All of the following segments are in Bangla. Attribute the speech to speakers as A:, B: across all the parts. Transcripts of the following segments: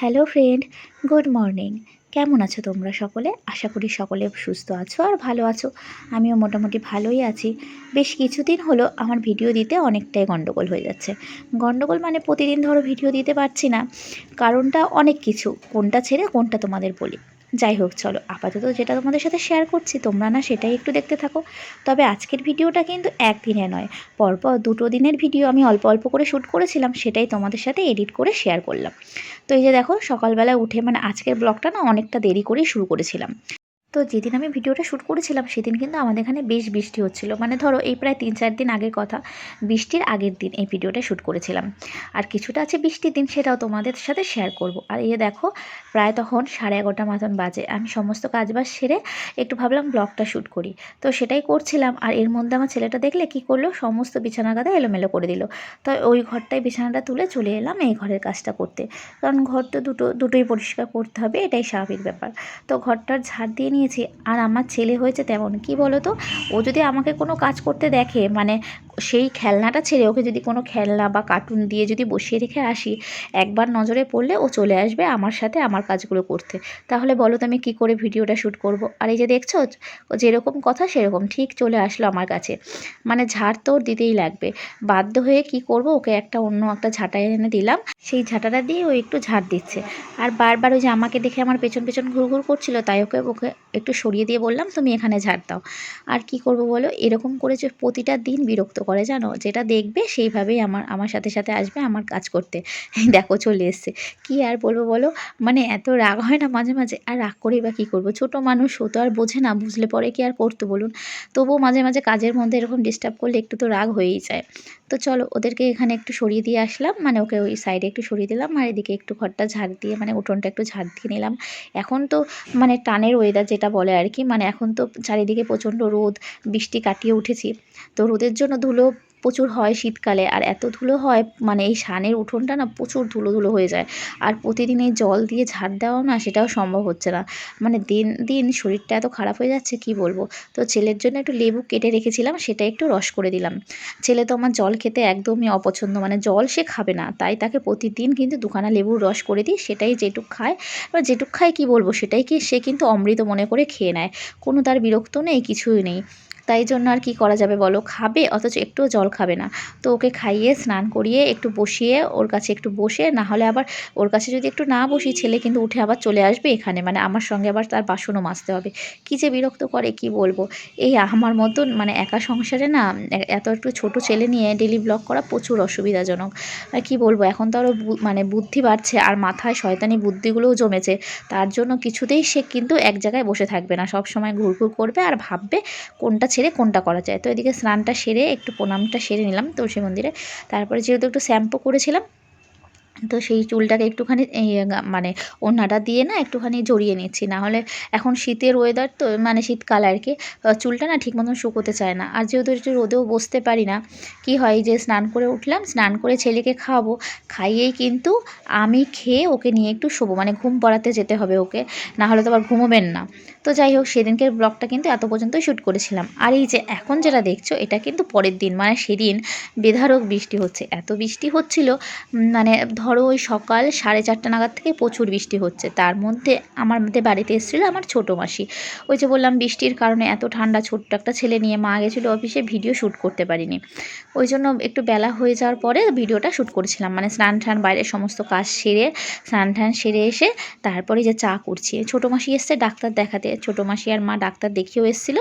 A: হ্যালো ফ্রেন্ড গুড মর্নিং কেমন আছো তোমরা সকলে? আশা করি সকলে সুস্থ আছো আর ভালো আছো। আমিও মোটামুটি ভালোই আছি। বেশ কিছুদিন হলো আমার ভিডিও দিতে অনেকটাই গণ্ডগোল হয়ে যাচ্ছে। গণ্ডগোল মানে প্রতিদিন ধরো ভিডিও দিতে পারছি না। কারণটা অনেক কিছু। কোনটা ছেড়ে কোনটা তোমাদের বলি। যাই হোক, চলো। আপাতত যেটা তোমাদের সাথে শেয়ার করছি, তোমরা না সেটাই একটু দেখতে থাকো। তবে আজকের ভিডিওটা কিন্তু একদিনে নয়। পরপর দুটো দিনের ভিডিও আমি অল্প অল্প করে শ্যুট করেছিলাম, সেটাই তোমাদের সাথে এডিট করে শেয়ার করলাম। তো এই যে দেখো, সকালবেলা উঠে মানে আজকের ব্লগটা না অনেকটা দেরি করেই শুরু করেছিলাম। তো যেদিন আমি ভিডিওটা শ্যুট করেছিলাম, সেদিন কিন্তু আমাদের এখানে বেশ বৃষ্টি হচ্ছিল। মানে ধরো, এই প্রায় তিন চার দিন আগের কথা, বৃষ্টির আগের দিন এই ভিডিওটা শ্যুট করেছিলাম। আর কিছুটা আছে বৃষ্টির দিন, সেটাও তোমাদের সাথে শেয়ার করব। আর এই দেখো, প্রায় তখন সাড়ে এগারোটা মতন বাজে। আমি সমস্ত কাজবাজ সেরে একটু ভাবলাম ব্লগটা শ্যুট করি। তো সেটাই করছিলাম। আর এর মধ্যে আমার ছেলেটা দেখলে কি করল? সমস্ত বিছানা গাদা এলোমেলো করে দিল। তো ওই ঘরটায় বিছানাটা তুলে চলে এলাম এই ঘরের কাজটা করতে। কারণ ঘর তো দুটো, দুটোই পরিষ্কার করতে হবে, এটাই স্বাভাবিক ব্যাপার। তো ঘরটার ঝাড় দিয়ে নিয়েছি। আর আমার ছেলে হয়েছে তেমন। কি বলো তো ও যদি আমাকে কোনো কাজ করতে দেখে মানে সেই খেলনাটা ছেড়ে ওকে যদি কোনো খেলনা বা কার্টুন দিয়ে যদি বসিয়ে রেখে আসি, একবার নজরে পড়লে ও চলে আসবে আমার সাথে আমার কাজগুলো করতে। তাহলে বলো তো আমি কী করে ভিডিওটা শ্যুট করব? আর এই যে দেখছ যেরকম কথা সেরকম ঠিক চলে আসলো আমার কাছে। মানে ঝাড় তো দিতেই লাগবে। বাধ্য হয়ে কি করব, ওকে একটা অন্য একটা ঝাঁটা এনে দিলাম। সেই ঝাঁটাটা দিয়ে ও একটু ঝাড় দিচ্ছে। আর বারবার ওই যে আমাকে দেখে আমার পেছন পেছন ঘুরঘুর করছিল, তাই ওকে ওকে একটু সরিয়ে দিয়ে বললাম, তুমি এখানে ঝাড় দাও। আর কি করব বলো? এরকম করে যে প্রতিটা দিন বিরক্ত করে জানো? যেটা দেখবে সেইভাবেই আমার আমার সাথে সাথে আসবে আমার কাজ করতে। দেখো চলে এসছে। কি আর বলব বলো? মানে এত রাগ হয় না মাঝে মাঝে? আর রাগ করেই বা কী করব? ছোটো মানুষ ও তো আর বোঝে না, বুঝলে পরে কি আর করতো বলুন? তবুও মাঝে মাঝে কাজের মধ্যে এরকম ডিস্টার্ব করলে একটু তো রাগ হয়েই যায়। তো চলো ওদেরকে এখানে একটু সরিয়ে দিয়ে আসলাম। মানে ওকে ওই সাইডে একটু সরিয়ে দিলাম আর এদিকে একটু ঘরটা ঝাড় দিয়ে মানে উঠোনটা একটু ঝাড় দিয়ে নিলাম। এখন তো মানে টানের ওয়েদার যেটা বলে আর কি মানে এখন তো চারিদিকে প্রচণ্ড রোদ, বৃষ্টি কাটিয়ে উঠেছি। তো রোদের জন্য ধুলো প্রচুর হয় শীতকালে আর এত ধুলো হয় মানে এই সানের উঠোনটা না প্রচুর ধুলো ধুলো হয়ে যায়। আর প্রতিদিন এই জল দিয়ে ঝাড় দেওয়া না সেটাও সম্ভব হচ্ছে না। মানে দিন দিন শরীরটা এত খারাপ হয়ে যাচ্ছে, কি বলব? তো ছেলের জন্য একটু লেবু কেটে রেখেছিলাম, সেটা একটু রস করে দিলাম। ছেলে তো আমার জল খেতে একদমই অপছন্দ মানে জল সে খাবে না। তাই তাকে প্রতিদিন কিন্তু দুখানা লেবুর রস করে দিই, সেটাই যেটুক খায়। এবার যেটুক খায় কি বলব? সেটাই কি সে কিন্তু অমৃত মনে করে খেয়ে নেয়। কোনো তার বিরক্ত নেই, কিছুই নেই। তাই জন্য আর কি করা যাবে বলো? খাবে, অথচ একটুও জল খাবে না। তো ওকে খাইয়ে স্নান করিয়ে একটু বসিয়ে ওর কাছে একটু বসে না হলে আবার ওর কাছে যদি একটু না বসি, ছেলে কিন্তু উঠে আবার চলে আসবে এখানে। মানে আমার সঙ্গে আবার তার বাসনও মাজতে হবে। কী যে বিরক্ত করে, কি বলব? এই আমার মতন মানে একা সংসারে না এত একটু ছোট ছেলে নিয়ে ডেলি ব্লগ করা প্রচুর অসুবিধাজনক। আর কি বলব, এখন তো আরও মানে বুদ্ধি বাড়ছে, আর মাথায় শয়তানি বুদ্ধিগুলোও জমেছে। তার জন্য কিছুতেই সে কিন্তু এক জায়গায় বসে থাকবে না। সব সময় ঘুরঘুর করবে আর ভাববে কোনটা ছেড়ে কোনটা করা যায়? তো এদিকে স্নানটা সেরে একটু প্রণামটা সেরে নিলাম তুলসী মন্দিরে। তারপরে যেহেতু একটু শ্যাম্পু করেছিলাম তো সেই চুলটাকে একটুখানি মানে ওড়নাটা দিয়ে না একটুখানি জড়িয়ে নিচ্ছি। না হলে এখন শীতের ওয়েদার তো মানে শীতকাল আর কি চুলটা না ঠিক মতন শুকোতে চায় না। আর যেহেতু একটু রোদেও বসতে পারি না, কি হয় যে স্নান করে উঠলাম, স্নান করে ছেলেকে খাওয়াবো। খাইয়েই কিন্তু আমি খেয়ে ওকে নিয়ে একটু শোবো মানে ঘুম পড়াতে যেতে হবে ওকে, না হলে তো আবার ঘুমোবেন না। তো যাই হোক, সেদিনকের ব্লগটা কিন্তু এত পর্যন্তই শ্যুট করেছিলাম। আর এই যে এখন যেটা দেখছ, এটা কিন্তু পরের দিন মানে সেদিন বেধারক বৃষ্টি হচ্ছে। এত বৃষ্টি হচ্ছিল মানে ধরো ওই সকাল সাড়ে চারটা নাগাদ থেকে প্রচুর বৃষ্টি হচ্ছে। তার মধ্যে আমার মধ্যে বাড়িতে এসেছিল আমার ছোটো মাসি। ওই যে বললাম, বৃষ্টির কারণে এত ঠান্ডা, ছোট্ট একটা ছেলে নিয়ে মা গেছিল অফিসে ভিডিও শ্যুট করতে পারিনি। ওই জন্য একটু বেলা হয়ে যাওয়ার পরে ভিডিওটা শ্যুট করেছিলাম। মানে স্নান টান বাইরের সমস্ত কাজ সেরে, স্নান টান সেরে এসে তারপরে যে চা করছি। ছোটো মাসি এসছে, ডাক্তার দেখাতে। ছোটো মাসি আর মা ডাক্তার দেখিয়েও এসেছিল।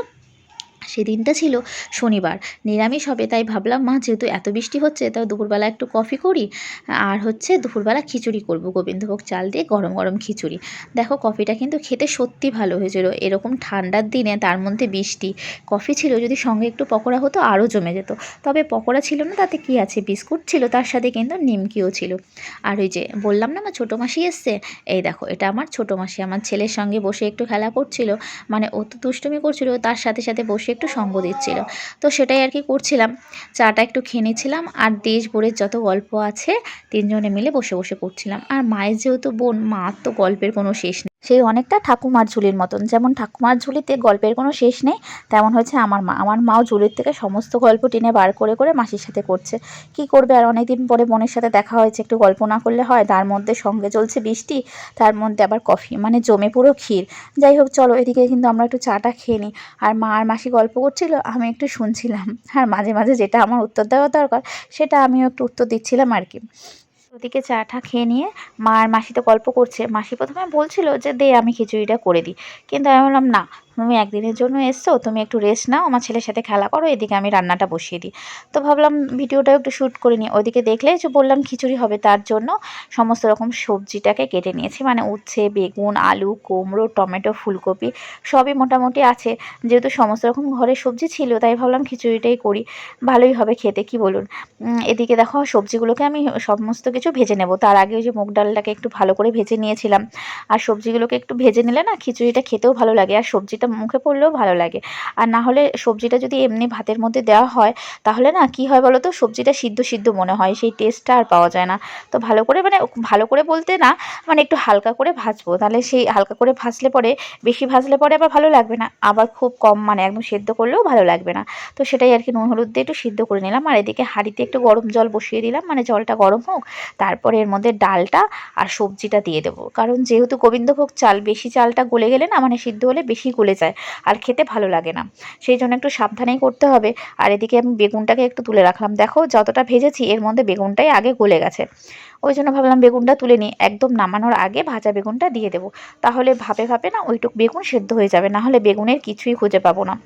A: সেদিনটা ছিল শনিবার। নিরামিষ হবে, তাই ভাবলাম, মা, যেহেতু এত বৃষ্টি হচ্ছে, তাও দুপুরবেলা একটু কফি করি। আর হচ্ছে দুপুরবেলা খিচুড়ি করব, গোবিন্দভোগ চাল দিয়ে গরম গরম খিচুড়ি। দেখো, কফিটা কিন্তু খেতে সত্যি ভালো হয়েছিল। এরকম ঠান্ডার দিনে তার মধ্যে বৃষ্টি, কফি ছিল, যদি সঙ্গে একটু পকোড়া হতো, আরও জমে যেত। তবে পকোড়া ছিল না, তাতে কি আছে? বিস্কুট ছিল, তার সাথে কিন্তু নিমকিও ছিল। আর ওই যে বললাম না আমার ছোটো মাসি এসছে? এই দেখো, এটা আমার ছোটো মাসি। আমার ছেলের সঙ্গে বসে একটু খেলা করছিল। মানে ও তো দুষ্টুমি করছিল, তার সাথে সাথে বসে একটু সঙ্গ দিচ্ছিল। তো সেটাই আর কি করছিলাম। চাটা একটু খেয়ে নিচ্ছিলাম আর দেশ বোরের যত গল্প আছে, তিনজনে মিলে বসে বসে করছিলাম। আর মায়ের যেহেতু বোন, মা তো গল্পের কোনো শেষ সেই অনেকটা ঠাকুমার ঝুলির মতন। যেমন ঠাকুমার ঝুলিতে গল্পের কোনো শেষ নেই, তেমন হচ্ছে আমার মা। আমার মাও ঝুলির থেকে সমস্ত গল্প টেনে বার করে করে মাসির সাথে করছে। কি করবে আর অনেকদিন পরে বোনের সাথে দেখা হয়েছে, একটু গল্প না করলে হয়। তার মধ্যে সঙ্গে চলছে বৃষ্টি, তার মধ্যে আবার কফি মানে জমে পুরো ক্ষীর। যাই হোক, চলো এদিকে কিন্তু আমরা একটু চাটা খেয়ে নিই। আর মা আর মাসি গল্প করছিল, আমি একটু শুনছিলাম। আর মাঝে মাঝে যেটা আমার উত্তর দেওয়া দরকার, সেটা আমিও একটু উত্তর দিচ্ছিলাম আর কি। ওদিকে চাটা খেয়ে নিয়ে মা আর মাসি তো গল্প করছে। মাসি প্রথমে বলছিল যে, দে আমি খিচুড়িটা করে দিই। কিন্তু আমি বললাম, না তুমি একদিনের জন্য এসছো, তুমি একটু রেস্ট নাও, আমার ছেলের সাথে খেলা করো, এদিকে আমি রান্নাটা বসিয়ে দিই। তো ভাবলাম ভিডিওটাও একটু শ্যুট করে নিই। ওইদিকে দেখলে যে বললাম খিচুড়ি হবে তার জন্য সমস্ত রকম সবজিটাকে কেটে নিয়েছি মানে উচ্ছে, বেগুন, আলু, কুমড়ো, টমেটো, ফুলকপি সবই মোটামুটি আছে। যেহেতু সমস্ত রকম ঘরে সবজি ছিল, তাই ভাবলাম খিচুড়িটাই করি, ভালোই হবে খেতে, কি বলুন? এদিকে দেখো সবজিগুলোকে আমি সমস্ত কিছু ভেজে নেব। তার আগে ওই যে মুগ ডালটাকে একটু ভালো করে ভেজে নিয়েছিলাম। আর সবজিগুলোকে একটু ভেজে নিলে না খিচুড়িটা খেতেও ভালো লাগে, আর সবজিটা মুখে পড়লেও ভালো লাগে। আর না হলে সবজিটা যদি এমনি ভাতের মধ্যে দেওয়া হয়, তাহলে না কি হয় বলো তো সবজিটা সিদ্ধ সিদ্ধ মনে হয়, সেই টেস্টটা আর পাওয়া যায় না। তো ভালো করে মানে ভালো করে বলতে না মানে একটু হালকা করে ভাজবো। তাহলে সেই হালকা করে ভাজলে পরে, বেশি ভাজলে পরে আবার ভালো লাগবে না। আবার খুব কম মানে একদম সেদ্ধ করলেও ভালো লাগবে না। তো সেটাই আর কি নুন হলুদ দিয়ে একটু সিদ্ধ করে নিলাম। আর এদিকে হাঁড়িতে একটু গরম জল বসিয়ে দিলাম। মানে জলটা গরম হোক, তারপরে এর মধ্যে ডালটা আর সবজিটা দিয়ে দেবো। কারণ যেহেতু গোবিন্দভোগ চাল, বেশি চালটা গলে গেলে না মানে সিদ্ধ হলে বেশি গলে যায়, আর খেতে ভালো লাগে না। সেই জন্য একটু সাবধানেই করতে হবে। আর এদিকে আমি বেগুনটাকে একটু তুলে রাখলাম। দেখো, যতটা ভেজেছি, এর মধ্যে বেগুনটাই আগে গলে গেছে। ওই জন্য ভাবলাম বেগুনটা তুলে নিই। একদম নামানোর আগে ভাজা বেগুনটা দিয়ে দেবো। তাহলে ভাপে ভাপে না ওইটুক বেগুন সেদ্ধ হয়ে যাবে। না হলে বেগুনের কিছুই খুঁজে পাবো না।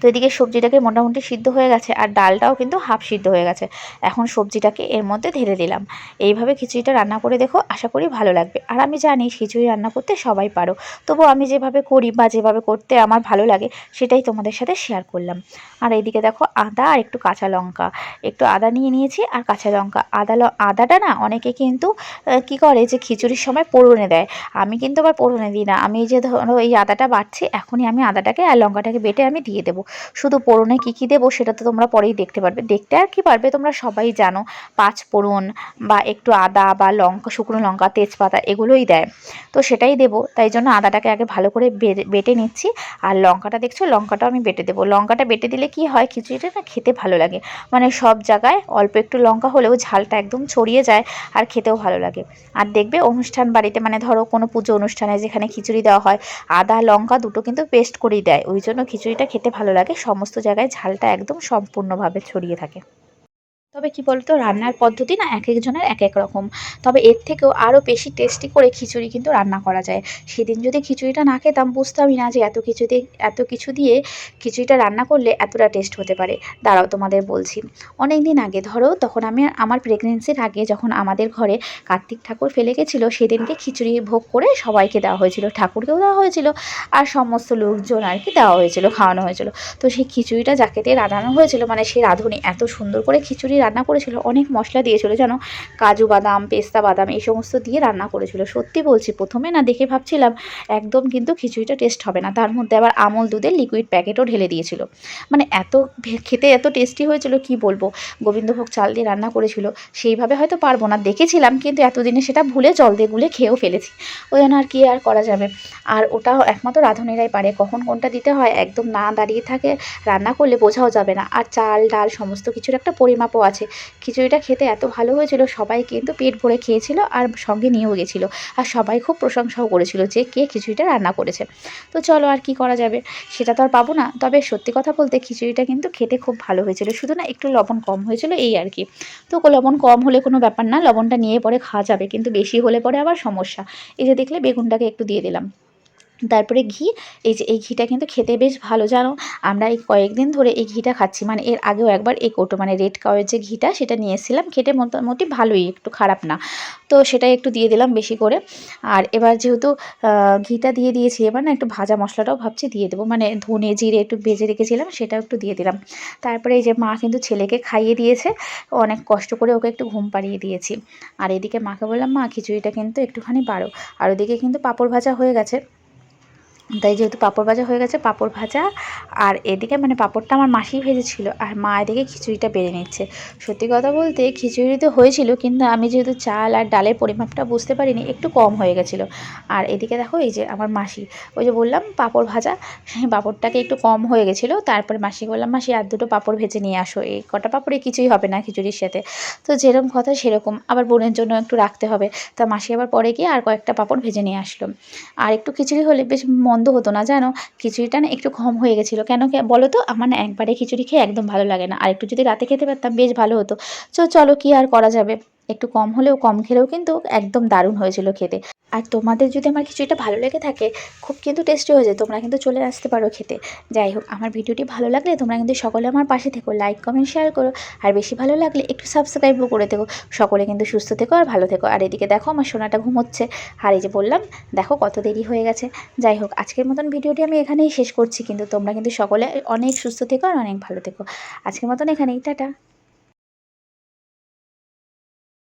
A: তো এদিকে সবজিটাকে মোটামুটি সিদ্ধ হয়ে গেছে আর ডালটাও কিন্তু হাফ সিদ্ধ হয়ে গেছে। এখন সবজিটাকে এর মধ্যে ঢেলে দিলাম। এইভাবে খিচুড়িটা রান্না করে দেখো, আশা করি ভালো লাগবে। আর আমি জানি খিচুড়ি রান্না করতে সবাই পারো তবু আমি যেভাবে করি বা যেভাবে করতে আমার ভালো লাগে সেটাই তোমাদের সাথে শেয়ার করলাম। আর এইদিকে দেখো আদা আর একটু কাঁচা লঙ্কা, একটু আদা নিয়ে নিয়েছি আর কাঁচা লঙ্কা। আদা আদাটা না অনেকে কিন্তু কি করে যে খিচুড়ির সময় পোড়নে দেয়। আমি কিন্তু আবার পোড়নে দিই না। আমি যে ধরো এই আদাটা বাড়ছি, এখনই আমি আদাটাকে আর লঙ্কাটাকে বেটে আমি দিয়ে দেবো। শুধু পোড়নে কী কী দেবো সেটা তো তোমরা পরেই দেখতে পারবে। দেখতে আর কি পারবে তোমরা সবাই জানো, পাঁচ পোড়ন বা একটু আদা বা লঙ্কা, শুকনো লঙ্কা, তেজপাতা এগুলোই দেয়। তো সেটাই দেবো, তাই জন্য আদাটাকে আগে ভালো করে বেটে নিচ্ছি। আর লঙ্কাটা দেখছ? লঙ্কাটাও আমি বেটে দেবো। লঙ্কাটা বেটে দিলে কি হয়? খিচুড়িটা না খেতে ভালো লাগে। মানে সব জায়গায় অল্প একটু লঙ্কা হলেও ঝালটা একদম ছড়িয়ে যায় আর খেতেও ভালো লাগে। আর দেখবে অনুষ্ঠান বাড়িতে মানে ধরো কোনো পুজো অনুষ্ঠানে যেখানে খিচুড়ি দেওয়া হয়, আদা, লঙ্কা দুটো কিন্তু পেস্ট করেই দেয়। ওই জন্য খিচুড়িটা খেতে ভালো লাগে সমস্ত জায়গায় ঝালটা একদম সম্পূর্ণভাবে ছড়িয়ে থাকে। তবে কি বলতো, রান্নার পদ্ধতি না এক একজনের এক এক রকম। তবে এর থেকেও আরও বেশি টেস্টি করে খিচুড়ি কিন্তু রান্না করা যায়। সেদিন যদি খিচুড়িটা না খেতাম বুঝতামই না যে এত কিছু দিয়ে, এত কিছু দিয়ে খিচুড়িটা রান্না করলে এতটা টেস্ট হতে পারে। দাঁড়াও তোমাদের বলছি। অনেক দিন আগে, ধরো, তখন আমি আমার প্রেগনেন্সির আগে যখন আমাদের ঘরে কার্তিক ঠাকুর ফেলে গেছিল, সেদিনকে খিচুড়ি ভোগ করে সবাইকে দেওয়া হয়েছিল। ঠাকুরকেও দেওয়া হয়েছিল আর সমস্ত লোকজন আর কি দেওয়া হয়েছিল, খাওয়ানো হয়েছিল। তো সেই খিচুড়িটা যাকে দিয়ে রাঁধানো হয়েছিল মানে সেই রাঁধুনি এত সুন্দর করে খিচুড়ি রান্না করেছিল, অনেক মশলা দিয়েছিল, যেন কাজু বাদাম, পেস্তা বাদাম এই সমস্ত দিয়ে রান্না করেছিল। সত্যি বলছি, প্রথমে না দেখে ভাবছিলাম একদম কিন্তু খিচুড়িটা টেস্ট হবে না। তার মধ্যে আবার আমল দুধের লিকুইড প্যাকেটও ঢেলে দিয়েছিল। মানে এত খেতে এত টেস্টি হয়েছিল, কি বলব? গোবিন্দভোগ চাল দিয়ে রান্না করেছিল, সেইভাবে হয়তো পারব না। দেখেছিলাম কিন্তু এতদিনে সেটা ভুলে জল দিয়ে গুলে খেয়েও ফেলেছি। ওই জন্য আর কি আর করা যাবে? আর ওটাও একমাত্র রাঁধুনিরাই পারে, কখন কোনটা দিতে হয় একদম না দাঁড়িয়ে থাকে, রান্না করলে বোঝাও যাবে না। আর চাল, ডাল, সমস্ত কিছুর একটা পরিমাপও আছে। খিচুড়িটা খেতে এত ভালো হয়েছিল, সবাই কিন্তু পেট ভরে খেয়েছিল আর সঙ্গে নিয়েও গেছিল। আর সবাই খুব প্রশংসাও করেছিল যে কে খিচুড়িটা রান্না করেছে। তো চলো আর কি করা যাবে, সেটা তো আর পাবো না। তবে সত্যি কথা বলতে খিচুড়িটা কিন্তু খেতে খুব ভালো হয়েছিল। শুধু না একটু লবণ কম হয়েছিল, এই আর কি। তো লবণ কম হলে কোনো ব্যাপার না, লবণটা নিয়ে পরে খাওয়া যাবে, কিন্তু বেশি হলে পরে আবার সমস্যা। এই যে দেখলে বেগুনটাকে একটু দিয়ে দিলাম। তারপরে ঘি, এই যে এই ঘিটা কিন্তু খেতে বেশ ভালো, জানো? আমরা এই কয়েকদিন ধরে এই ঘিটা খাচ্ছি। মানে এর আগেও একবার এই কৌটো মানে রেড কাওয়ের যে ঘিটা, সেটা নিয়ে এসেছিলাম। খেতে মোটামুটি ভালোই, একটু খারাপ না। তো সেটাই একটু দিয়ে দিলাম বেশি করে। আর এবার যেহেতু ঘিটা দিয়ে দিয়েছি, এবার না একটু ভাজা মশলাটাও ভাবছি দিয়ে দেবো। মানে ধনে জিরে একটু ভেজে রেখেছিলাম, সেটাও একটু দিয়ে দিলাম। তারপরে এই যে মা কিন্তু ছেলেকে খাইয়ে দিয়েছে, অনেক কষ্ট করে ওকে একটু ঘুম পাড়িয়ে দিয়েছি। আর এদিকে মাকে বললাম, মা, খিচুড়িটা কিন্তু একটুখানি বাড়ো। আর ওদিকে কিন্তু পাঁপড় ভাজা হয়ে গেছে। তাই যেহেতু পাঁপড় ভাজা হয়ে গেছে, পাঁপড় ভাজা। আর এদিকে মানে পাঁপড়টা আমার মাসি ভেজেছিল আর মা এদিকে খিচুড়িটা বেড়ে নিচ্ছে। সত্যি কথা বলতে খিচুড়ি তো হয়েছিল, কিন্তু আমি যেহেতু চাল আর ডালের পরিমাপটা বুঝতে পারিনি, একটু কম হয়ে গেছিল। আর এদিকে দেখো এই যে আমার মাসি, ওই যে বললাম পাঁপড় ভাজা, পাঁপড়টাকে একটু কম হয়ে গেছিল। তারপরে মাসি বললাম, মাসি, আর দুটো পাঁপড় ভেজে নিয়ে আসো, এই কটা পাঁপড়ে কিছুই হবে না খিচুড়ির সাথে। তো যেরকম কথা সেরকম, আবার বোনের জন্য একটু রাখতে হবে। তা মাসি আবার পরে গিয়ে আর কয়েকটা পাঁপড় ভেজে নিয়ে আসলো। আর একটু খিচুড়ি হলে বেশ মন্দ হতো না, জানো? খিচুড়িটা না একটু কম হয়ে গেছিল। কেন বলো তো? আমার না একবারে খিচুড়ি খেয়ে একদম ভালো লাগে না। আর একটু যদি রাতে খেতে পারতাম, বেশ ভালো হতো। তো চলো কি আর করা যাবে? একটু কম হলেও কম খেলেও কিন্তু একদম দারুণ হয়েছিল খেতে। আর তোমাদের যদি আমার খিচুড়িটা ভালো লেগে থাকে, খুব কিন্তু টেস্টি হয়ে যায়, তোমরা কিন্তু চলে আসতে পারো খেতে। যাই হোক, আমার ভিডিওটি ভালো লাগলে তোমরা কিন্তু সকলে আমার পাশে থেকো লাইক কমেন্ট শেয়ার করো। আর বেশি ভালো লাগলে একটু সাবস্ক্রাইবও করে থেকো। সকলে কিন্তু সুস্থ থেকো আর ভালো থেকো। আর এদিকে দেখো আমার সোনাটা ঘুমোচ্ছে। আর এই যে বললাম, দেখো কত দেরি হয়ে গেছে। যাই হোক, আজকের মতন ভিডিওটি আমি এখানেই শেষ করছি। কিন্তু তোমরা কিন্তু সকলে অনেক সুস্থ থেকো আর অনেক ভালো থেকো। আজকের মতন এখানেই, টাটা।